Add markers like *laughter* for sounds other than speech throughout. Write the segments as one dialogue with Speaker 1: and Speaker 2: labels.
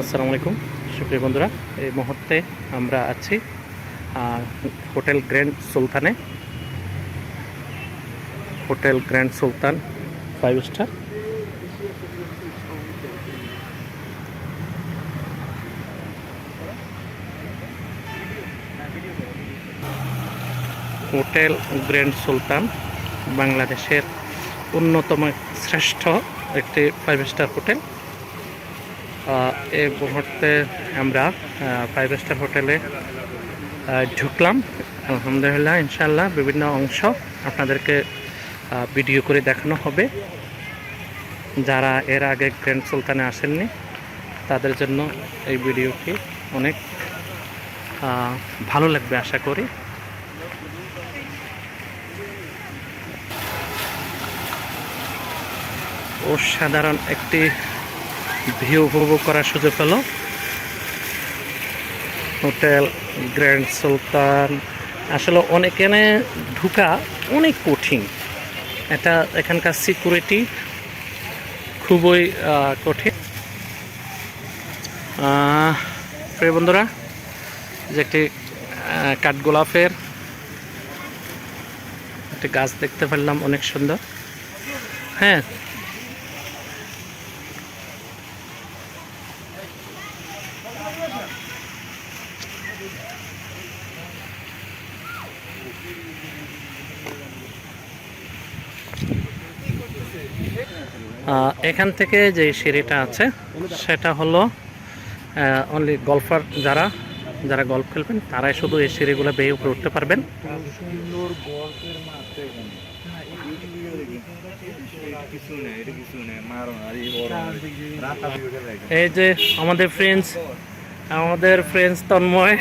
Speaker 1: আসসালামু আলাইকুম। সুপ্রিয় বন্ধুরা, এই মুহূর্তে আমরা আছি hotel grand সুলতানে। Hotel grand Sultan five star. Hotel grand Sultan বাংলাদেশের অন্যতম শ্রেষ্ঠ একটি ফাইভ স্টার হোটেল। এই মুহূর্তে আমরা ফাইভ স্টার হোটেলে ঢুকলাম। আলহামদুলিল্লাহ ইনশাল্লাহ বিভিন্ন অংশ আপনাদেরকে ভিডিও করে দেখানো হবে। যারা এর আগে গ্র্যান্ড সুলতানে আসেননি, তাদের জন্য এই ভিডিওটি অনেক ভালো লাগবে আশা করি। অসাধারণ একটি ভিউ উপভোগ করার সুযোগ হলো হোটেল গ্র্যান্ড সুলতান। আসলে অনেকেনে ঢুকা অনেক কঠিন। এটা এখানকার সিকিউরিটি খুবই কঠিন। প্রিয় বন্ধুরা, যে একটি কাঠগোলাপের একটি গাছ দেখতে পারলাম, অনেক সুন্দর। হ্যাঁ এখান থেকে যে সিঁড়িটা আছে, সেটা হলো অনলি গল্ফার যারা যারা গল্ফ খেলবেন, তারাই শুধু এই সিঁড়িগুলো বেয়ে উপরে উঠতে পারবেন।
Speaker 2: এই
Speaker 1: যে আমাদের ফ্রেন্ডস আমাদের ফ্রেন্ডস তন্ময়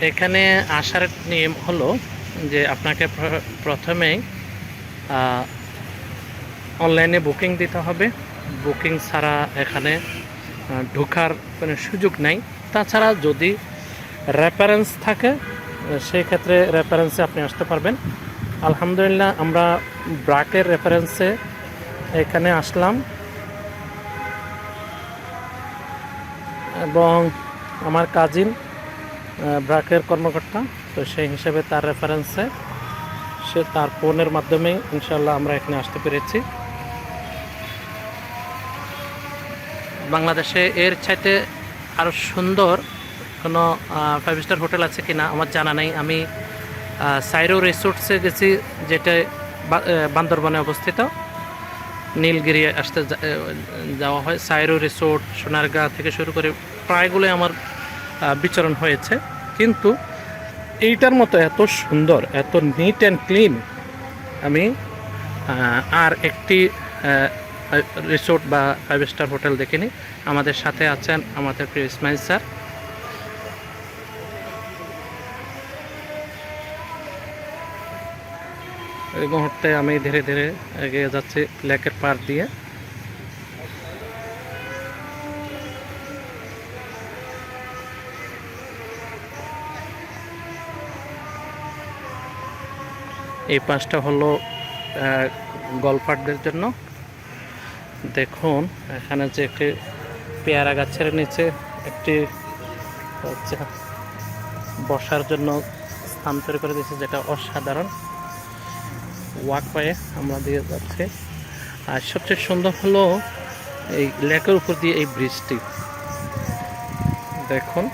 Speaker 1: এখানে আসার নিয়ম হলো যে আপনাকে প্র- প্রথমেই অনলাইনে বুকিং দিতে হবে। বুকিং ছাড়া এখানে ঢোকার কোনো সুযোগ নাই। তাছাড়া যদি রেফারেন্স থাকে সেই ক্ষেত্রে রেফারেন্সে আপনি আসতে পারবেন। আলহামদুলিল্লাহ, আমরা ব্রাকের রেফারেন্সে এখানে আসলাম। এবং আমার কাজিন ব্রাকের কর্মকর্তা। তো সেই হিসেবে তার রেফারেন্সে সে তার ফোনের মাধ্যমে ইনশাল্লাহ আমরা এখানে আসতে পেরেছি। বাংলাদেশে এর চাইতে আরও সুন্দর কোনো ফাইভ স্টার হোটেল আছে কি না আমার জানা নেই। আমি সাইরো রিসোর্টসে গেছি যেটা বান্দরবনে অবস্থিত। নীলগিরি আসতে যাওয়া হয়। সাইরো রিসোর্ট, সোনারগাঁ থেকে শুরু করে প্রায়গুলোই আমার বিচরণ হয়েছে। কিন্তু এইটার মতো এত সুন্দর, এত নিট অ্যান্ড ক্লিন আমি আর একটি রিসোর্ট বা ফাইভ স্টার হোটেল দেখিনি। আমাদের সাথে আছেন আমাদের প্রিয় ইসমাইল স্যার। এই মুহূর্তে আমি ধীরে ধীরে এগিয়ে যাচ্ছি লেকের পার দিয়ে। এই পাঁচটা হলো গলফারদের জন্য। দেখুন, এখানে যে একটি পেয়ারা গাছের নিচে একটি বসার জন্য স্থান তৈরি করে দিয়েছে, যেটা অসাধারণ। ওয়াকওয়ে আমরা দিয়ে যাচ্ছি। আর সবচেয়ে সুন্দর হলো, এই লেকের উপর দিয়ে এই ব্রিজটি। দেখুন।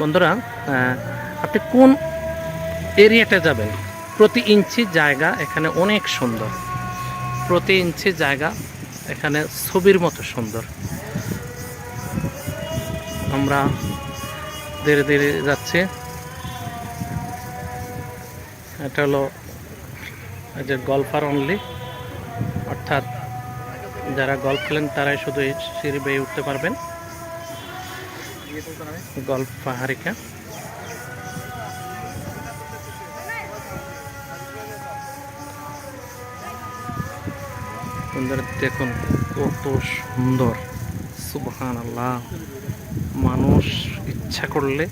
Speaker 1: বন্ধুরা আপনি কোন এরিয়াতে যাবেন? প্রতি ইঞ্চি জায়গা এখানে অনেক সুন্দর। প্রতি ইঞ্চি জায়গা এখানে ছবির মতো সুন্দর। আমরা ধীরে ধীরে যাচ্ছি। এটা হলো যে গল্ফার অনলি অর্থাৎ যারা গল্ফ খেলেন তারাই শুধু সিঁড়ি বেয়ে উঠতে পারবেন। গল্ফ পাহাড়িকা দেখুন কত সুন্দর। সুবহান আল্লাহ মানুষ ইচ্ছা করলে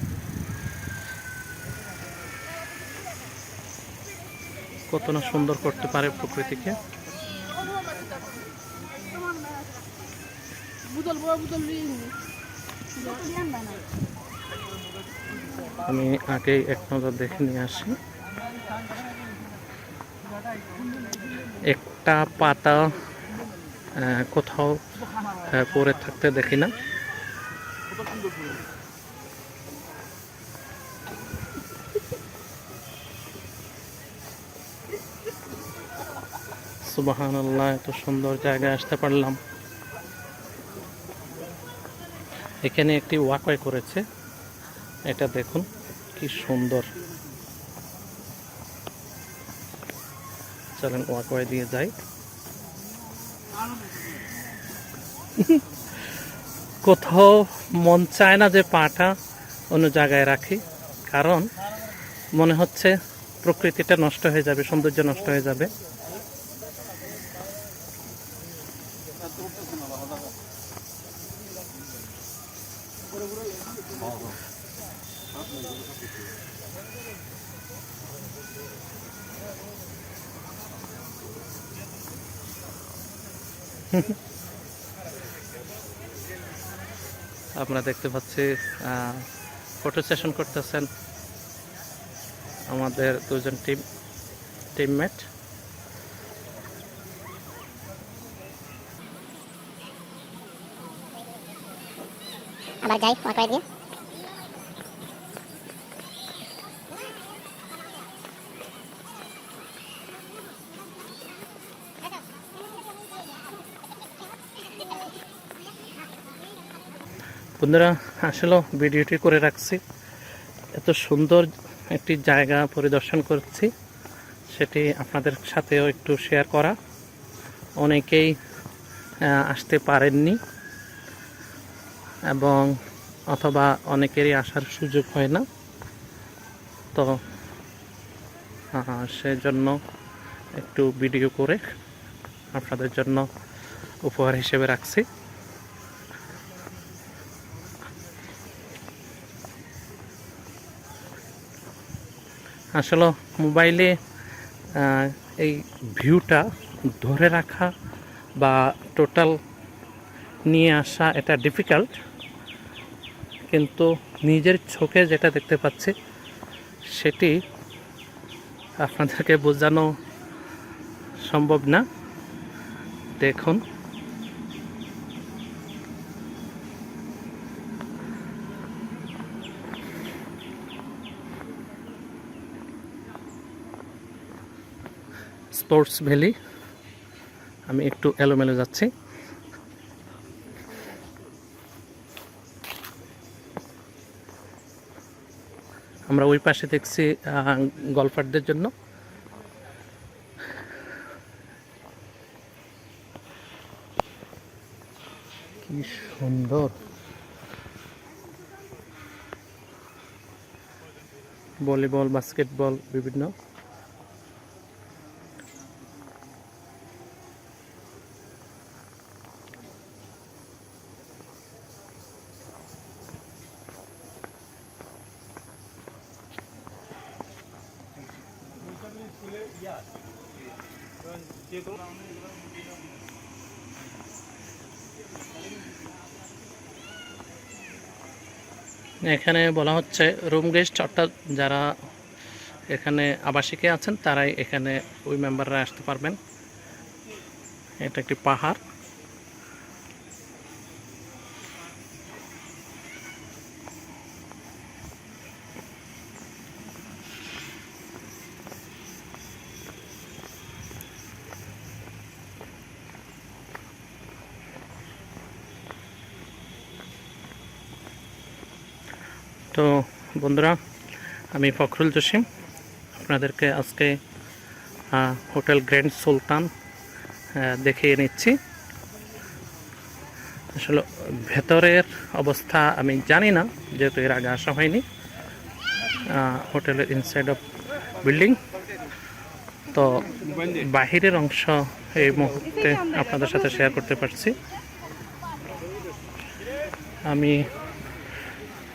Speaker 1: কত না সুন্দর করতে পারে প্রকৃতিকে। আমি আগেই এক নজর দেখে নিয়ে আসি। একটা পাতা কোথাও পরে থাকতে দেখি না। সুবাহান আল্লাহ এত সুন্দর জায়গায় আসতে পারলাম। এখানে একটি ওয়াকওয়ে করেছে। এটা দেখুন, কি সুন্দর। চলেন ওয়াকওয়ে দিয়ে যাই। *laughs* কোথাও মন চায় না যে পাটা অন্য জায়গায় রাখি, কারণ মনে হচ্ছে প্রকৃতিটা নষ্ট হয়ে যাবে, সৌন্দর্য নষ্ট হয়ে যাবে। আমরা দেখতে পাচ্ছি ফটো সেশন করতেছেন আমাদের দুজন টিম টিমমেট
Speaker 3: আবার যাই দিয়ে।
Speaker 1: বন্ধুরা, আসলে ভিডিওটি করে রাখছি। এত সুন্দর একটি জায়গা পরিদর্শন করছি, সেটি আপনাদের সাথেও একটু শেয়ার করা। অনেকেই আসতে পারেননি এবং অথবা অনেকেরই আসার সুযোগ হয় না। তো সেজন্য একটু ভিডিও করে আপনাদের জন্য উপহার হিসেবে রাখছি। আসলে মোবাইলে এই ভিউটা ধরে রাখা বা টোটাল নিয়ে আসা এটা ডিফিকাল্ট কিন্তু নিজের চোখে যেটা দেখতে পাচ্ছি, সেটি আপনাদেরকে বোঝানো সম্ভব না। দেখুন। Sports valley. আমি একটু এলোমেলো যাচ্ছি। আমরা ওই পাশে দেখছি গলফারদের জন্য। কি সুন্দর। ভলিবল বাস্কেটবল বিভিন্ন। এখানে বলা হচ্ছে রুম গেস্ট, অর্থাৎ যারা এখানে আবাসিকে আছেন, তারাই এখানে ওই মেম্বাররা আসতে পারবেন। এটা একটি পাহাড়। তো বন্ধুরা, আমি ফখরুল জসিম। আপনাদেরকে আজকে হোটেল গ্র্যান্ড সুলতান দেখিয়ে নিচ্ছি। আসলে ভেতরের অবস্থা আমি জানি না, যেহেতু এর আগে আসা হয়নি। হোটেলের ইনসাইড অফ বিল্ডিং তো বাহিরের অংশ এই মুহূর্তে আপনাদের সাথে শেয়ার করতে পারছি। আমি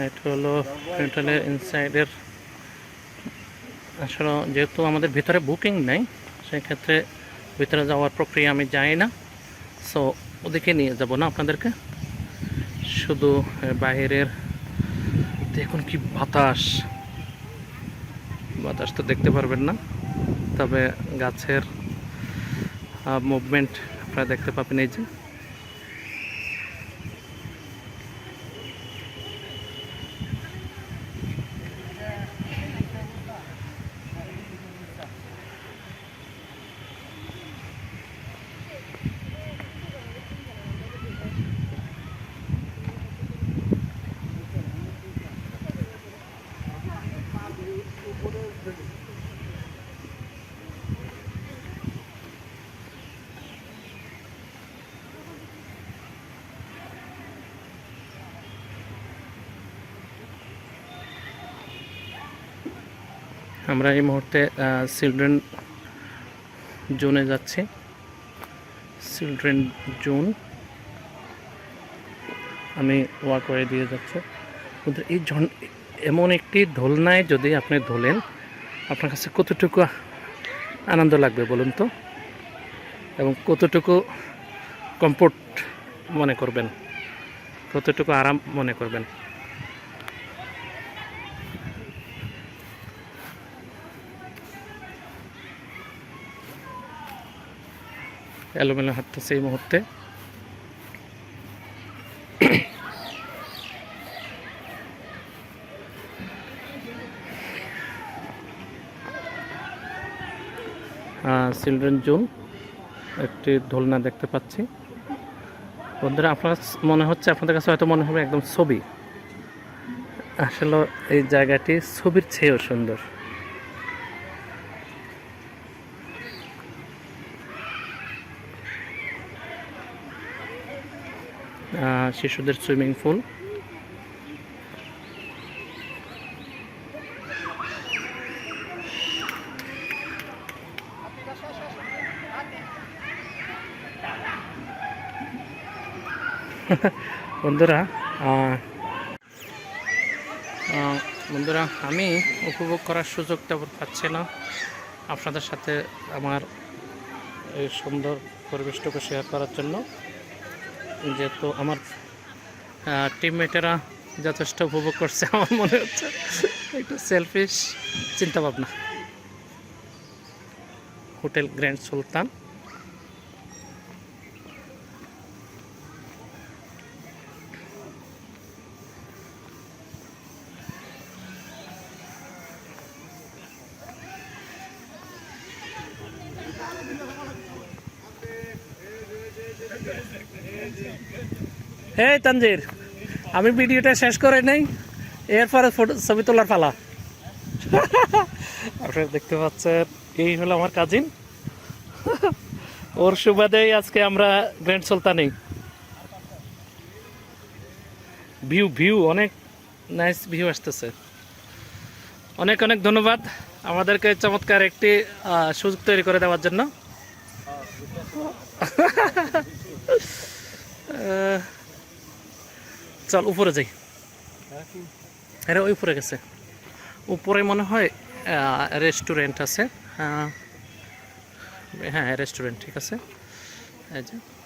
Speaker 1: এটা হলো হোটেলের ইনসাইডের আসলে যেহেতু আমাদের ভিতরে বুকিং নেই, সেক্ষেত্রে ভিতরে যাওয়ার প্রক্রিয়া আমি যাই না। সো ওদিকে নিয়ে যাব না আপনাদেরকে। শুধু বাইরের, দেখুন কি বাতাস। বাতাস তো দেখতে পারবেন না। তবে গাছের মুভমেন্ট আপনারা দেখতে পাবেন এই যে। আমরা এই মুহূর্তে চিলড্রেন জোনে যাচ্ছি। চিলড্রেন জোন আমি ওয়াকওয়ে দিয়ে যাচ্ছি। কিন্তু এই ঝন এমন একটি দোলনায় যদি আপনি ধোলেন আপনার কাছে কতটুকু আনন্দ লাগবে বলুন তো? এবং কতটুকু কমফোর্ট মনে করবেন? কতটুকু আরাম মনে করবেন? এলোমেলো হাঁটতেছে এই মুহূর্তে। চিলড্রেন জোন একটি দোলনা দেখতে পাচ্ছি। বন্ধুরা, আপনার মনে হচ্ছে আপনাদের কাছে হয়তো মনে হবে একদম ছবি। আসলে এই জায়গাটি ছবির চেয়েও সুন্দর। শিশুদের সুইমিং পুল। *laughs* বন্ধুরা বন্ধুরা, আমি উপভোগ করার সুযোগ তেমন পাচ্ছি না। আপনাদের সাথে আমার এই সুন্দর পরিবেশটুকু শেয়ার করার জন্য। যেহেতু আমার টিমমেটেরা যথেষ্ট উপভোগ করছে আমার মনে হচ্ছে। একটু চিন্তা ভাবনা hotel grand Sultan. Hey Tanzir, আমি ভিডিওটা শেষ করে নেই, এরপরে ফটো ছবি তোলার পালা। *laughs* আপনারা দেখতে পাচ্ছেন, এই হলো আমার কাজিন ওর সুবাদেই আজকে আমরা গ্র্যান্ড সুলতানি ভিউ ভিউ অনেক নাইস ভিউ আসতেছে। অনেক অনেক ধন্যবাদ আমাদেরকে চমৎকার একটি সুযোগ তৈরি করে দেওয়ার জন্য। *laughs* চল উপরে যাই। আরে ওই উপরে গেছে। উপরে মনে হয় রেস্টুরেন্ট আছে। আহ, হ্যাঁ রেস্টুরেন্ট ঠিক আছে। এই যে।